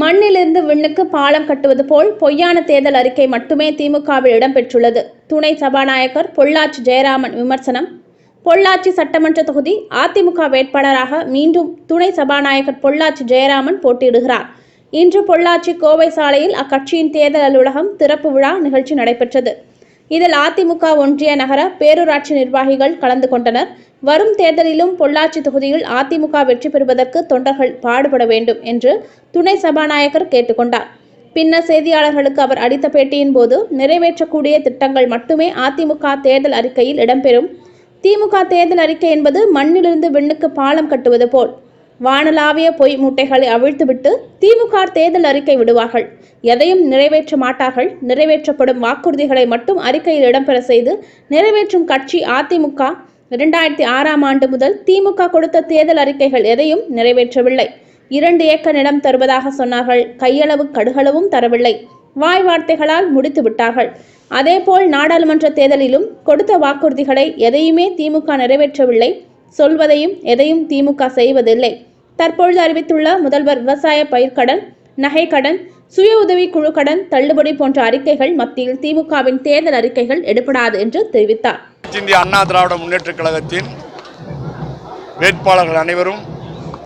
மண்ணிலிருந்து விண்ணுக்கு பாலம் கட்டுவது போல் பொய்யான தேர்தல் அறிக்கை மட்டுமே திமுகவில் இடம்பெற்றுள்ளது. துணை சபாநாயகர் பொள்ளாச்சி ஜெயராமன் விமர்சனம். பொள்ளாச்சி சட்டமன்ற தொகுதி அதிமுக வேட்பாளராக மீண்டும் துணை சபாநாயகர் பொள்ளாச்சி ஜெயராமன் போட்டியிடுகிறார். இன்று பொள்ளாச்சி கோவை சாலையில் அக்கட்சியின் தேர்தல் அலுவலகம் திறப்பு விழா நிகழ்ச்சி நடைபெற்றது. இதில் அதிமுக ஒன்றிய நகர பேரூராட்சி நிர்வாகிகள் கலந்து கொண்டனர். வரும் தேர்தலிலும் பொள்ளாச்சி தொகுதியில் அதிமுக வெற்றி பெறுவதற்கு தொண்டர்கள் பாடுபட வேண்டும் என்று துணை சபாநாயகர் கேட்டுக்கொண்டார் பின்னர் செய்தியாளர்களுக்கு அவர் அளித்த பேட்டியின் போது நிறைவேற்றக்கூடிய திட்டங்கள் மட்டுமே அதிமுக தேர்தல் அறிக்கையில் இடம்பெறும். திமுக தேர்தல் அறிக்கை என்பது மண்ணிலிருந்து விண்ணுக்கு பாலம் கட்டுவது போல். வானலாவிய பொய் மூட்டைகளை அவிழ்த்துவிட்டு திமுக தேர்தல் அறிக்கை விடுவார்கள். எதையும் நிறைவேற்ற மாட்டார்கள். நிறைவேற்றப்படும் வாக்குறுதிகளை மட்டும் அறிக்கையில் இடம்பெற செய்து நிறைவேற்றும் கட்சி அதிமுக இரண்டாயிரத்தி ஆறாம் ஆண்டு முதல் திமுக கொடுத்த தேர்தல் அறிக்கைகள் எதையும் நிறைவேற்றவில்லை. இரண்டு ஏக்கர் நிலம் தருவதாக சொன்னார்கள். கையளவு கடுகளவும் தரவில்லை. வாய் வார்த்தைகளால் முடித்து விட்டார்கள். அதேபோல் நாடாளுமன்ற தேர்தலிலும் கொடுத்த வாக்குறுதிகளை எதையுமே திமுக நிறைவேற்றவில்லை. சொல்வதையும் எதையும் திமுக செய்வதில்லை. தற்பொழுது அறிவித்துள்ள முதல்வர் விவசாய பயிர்க்கடன் நகைக்கடன் சுய உதவி குழு கடன் தள்ளுபடி போன்ற அறிக்கைகள் மத்தியில் திமுகவின் தேர்தல் அறிக்கைகள் எடுப்படாது என்று தெரிவித்தார். இந்திய அண்ணா திராவிட முன்னேற்றக் கழகத்தின் வேட்பாளர்கள் அனைவரும்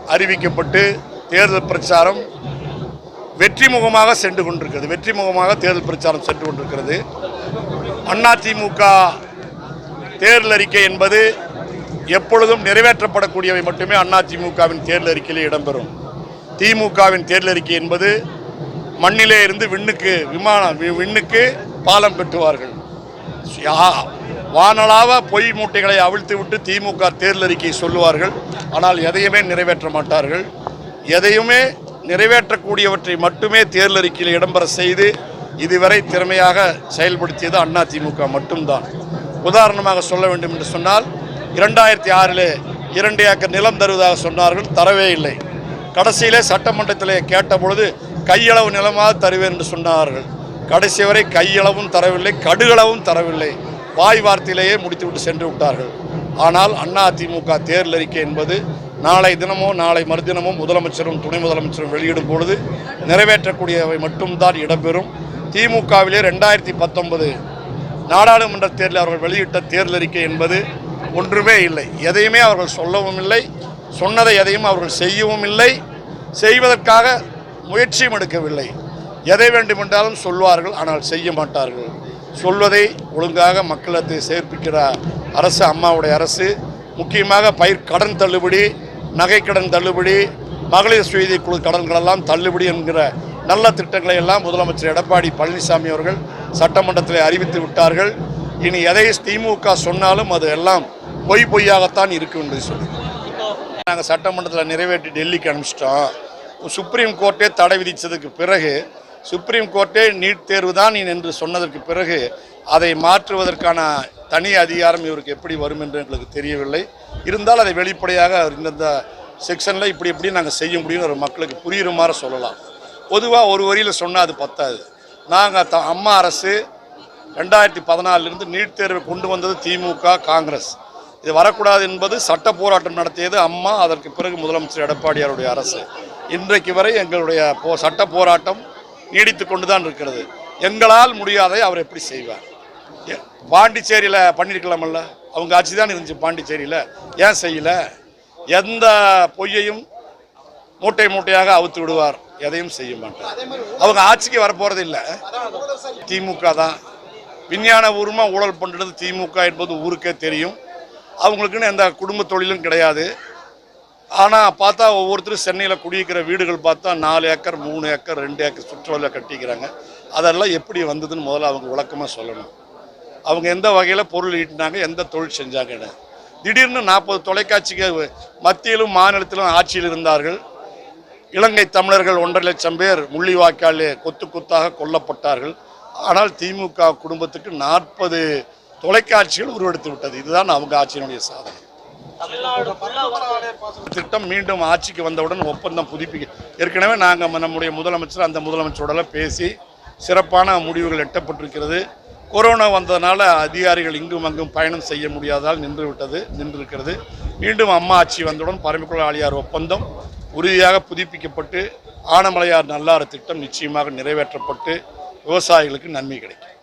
அறிவிக்கப்பட்டு தேர்தல் பிரச்சாரம் வெற்றி முகமாக சென்று கொண்டிருக்கிறது. வெற்றி முகமாக தேர்தல் பிரச்சாரம் சென்று கொண்டிருக்கிறது. அதிமுக தேர்தல் அறிக்கை என்பது எப்பொழுதும் நிறைவேற்றப்படக்கூடியவை மட்டுமே அதிமுகவின் தேர்தல் அறிக்கையில் இடம்பெறும். திமுகவின் தேர்தல் அறிக்கை என்பது மண்ணிலே இருந்து விண்ணுக்கு விமானம் விண்ணுக்கு பாலம் கட்டுவார்கள் யா- பொய் மூட்டைகளை அவிழ்த்து விட்டு திமுக தேர்தல் அறிக்கையை சொல்லுவார்கள். ஆனால் எதையுமே நிறைவேற்ற மாட்டார்கள். எதையுமே நிறைவேற்றக்கூடியவற்றை மட்டுமே தேர்தல் அறிக்கையில் இடம்பெற செய்து இதுவரை திறமையாக செயல்படுத்தியது அண்ணா திமுக மட்டும்தான். உதாரணமாக சொல்ல வேண்டும் என்று சொன்னால் இரண்டாயிரத்தி ஆறில் இரண்டு ஏக்கர் நிலம் தருவதாக சொன்னார்கள் தரவே இல்லை. கடைசியிலே சட்டமன்றத்திலே கேட்டபொழுது கையளவு நிலமாக தருவேன் என்று சொன்னார்கள். கடைசி வரை கையளவும் தரவில்லை கடுகளவும் தரவில்லை. வாய் வார்த்தையிலேயே முடித்துவிட்டு சென்று விட்டார்கள். ஆனால் அண்ணா அதிமுக தேர்தல் அறிக்கை என்பது நாளை தினமோ நாளை மறுதினமோ முதலமைச்சரும் துணை முதலமைச்சரும் வெளியிடும் பொழுது நிறைவேற்றக்கூடியவை மட்டும்தான் இடம்பெறும். திமுகவிலே ரெண்டாயிரத்தி பத்தொன்பது நாடாளுமன்ற தேர்தலில் அவர்கள் வெளியிட்ட தேர்தல் அறிக்கை என்பது ஒன்றுமே இல்லை. எதையுமே அவர்கள் சொல்லவும் இல்லை. சொன்னதை எதையும் அவர்கள் செய்யவும் இல்லை. செய்வதற்காக முயற்சியும் எடுக்கவில்லை. எதை வேண்டுமென்றாலும் சொல்வார்கள் ஆனால் செய்ய மாட்டார்கள். சொல்வதை ஒழுங்காக மக்களத்தை சேர்ப்பிக்கிற அரசு அம்மாவுடைய அரசு முக்கியமாக பயிர் கடன் தள்ளுபடி நகை கடன் தள்ளுபடி மகளிர் சுயதி குழு கடன்களெல்லாம் தள்ளுபடி என்கிற நல்ல திட்டங்களை எல்லாம் முதலமைச்சர் எடப்பாடி பழனிசாமி அவர்கள் சட்டமன்றத்தில் அறிவித்து விட்டார்கள். இனி எதை திமுக சொன்னாலும் அது எல்லாம் பொய் பொய்யாகத்தான் இருக்கும் என்று சொல்லி. நாங்கள் சட்டமன்றத்தில் நிறைவேற்றி டெல்லிக்கு அனுப்பிச்சிட்டோம். சுப்ரீம் கோர்ட்டே தடை விதித்ததுக்கு பிறகு சுப்ரீம் கோர்ட்டே நீட் தேர்வு தான் என்று சொன்னதற்கு பிறகு அதை மாற்றுவதற்கான தனி அதிகாரம் இவருக்கு எப்படி வரும் என்று எங்களுக்கு தெரியவில்லை. இருந்தால் அதை வெளிப்படையாக இந்தந்த செக்ஷனில் இப்படி எப்படி நாங்கள் செய்ய முடியும்னு ஒரு மக்களுக்கு புரியுற மாதிரி சொல்லலாம். பொதுவாக ஒரு வரியில் சொன்னால் அது பத்தாது. நாங்கள் த அம்மா அரசு ரெண்டாயிரத்தி பதினாலிருந்து நீட் தேர்வை கொண்டு வந்தது திமுக காங்கிரஸ். இது வரக்கூடாது என்பது சட்ட போராட்டம் நடத்தியது அம்மா அதற்கு பிறகு முதலமைச்சர் எடப்பாடியாருடைய அரசு. இன்றைக்கு வரை எங்களுடைய போ சட்ட போராட்டம் நீடித்து கொண்டு தான் இருக்கிறது. எங்களால் முடியாதை அவர் எப்படி செய்வார்? ஏ- பாண்டிச்சேரியில் பண்ணியிருக்கலாமல்ல அவங்க ஆட்சி தான் இருந்துச்சு பாண்டிச்சேரியில். ஏன் செய்யலை? எந்த பொய்யையும் மூட்டை மூட்டையாக அவுத்து விடுவார். எதையும் செய்ய மாட்டார். அவங்க ஆட்சிக்கு வரப்போகிறது இல்லை. திமுக தான். விஞ்ஞான பூர்வமாக ஊழல் பண்ணுறது திமுக என்பது ஊருக்கே தெரியும். அவங்களுக்குன்னு எந்த குடும்ப தொழிலும் கிடையாது. ஆனால் பார்த்தா ஒவ்வொருத்தரும் சென்னையில் குடியிருக்கிற வீடுகள் பார்த்தா நாலு ஏக்கர் மூணு ஏக்கர் ரெண்டு ஏக்கர் சுற்றுலாவில் கட்டிக்கிறாங்க. அதெல்லாம் எப்படி வந்ததுன்னு முதல்ல அவங்க விளக்கமாக சொல்லணும். அவங்க எந்த வகையில் பொருள் ஈட்டினாங்க எந்த தொழில் செஞ்சாங்கன்னு திடீர்னு நாற்பது தொலைக்காட்சிக்கு மத்தியிலும் மாநிலத்திலும் ஆட்சியில் இருந்தார்கள். இலங்கை தமிழர்கள் ஒன்றரை லட்சம் பேர் முள்ளிவாய்க்காலே கொத்து கொத்தாக கொல்லப்பட்டார்கள். ஆனால் திமுக குடும்பத்துக்கு நாற்பது தொலைக்காட்சிகள் உருவெடுத்து விட்டது. இதுதான் அவங்க ஆட்சியினுடைய சாதனை. திட்டம் மீண்டும் ஆட்சிக்கு வந்தவுடன் ஒப்பந்தம் புதுப்பிக்க ஏற்கனவே நாங்கள் நம்முடைய முதலமைச்சர் அந்த முதலமைச்சரோடலாம் பேசி சிறப்பான முடிவுகள் எட்டப்பட்டிருக்கிறது. கொரோனா வந்ததுனால அதிகாரிகள் இங்கும் அங்கும் பயணம் செய்ய முடியாததால் நின்று விட்டது நின்றிருக்கிறது. மீண்டும் அம்மா ஆட்சி வந்தவுடன் பரம்பிக்குள ஆளியார் ஒப்பந்தம் உறுதியாக புதுப்பிக்கப்பட்டு ஆனமலையார் நல்லாறு திட்டம் நிச்சயமாக நிறைவேற்றப்பட்டு விவசாயிகளுக்கு நன்மை கிடைக்கும்.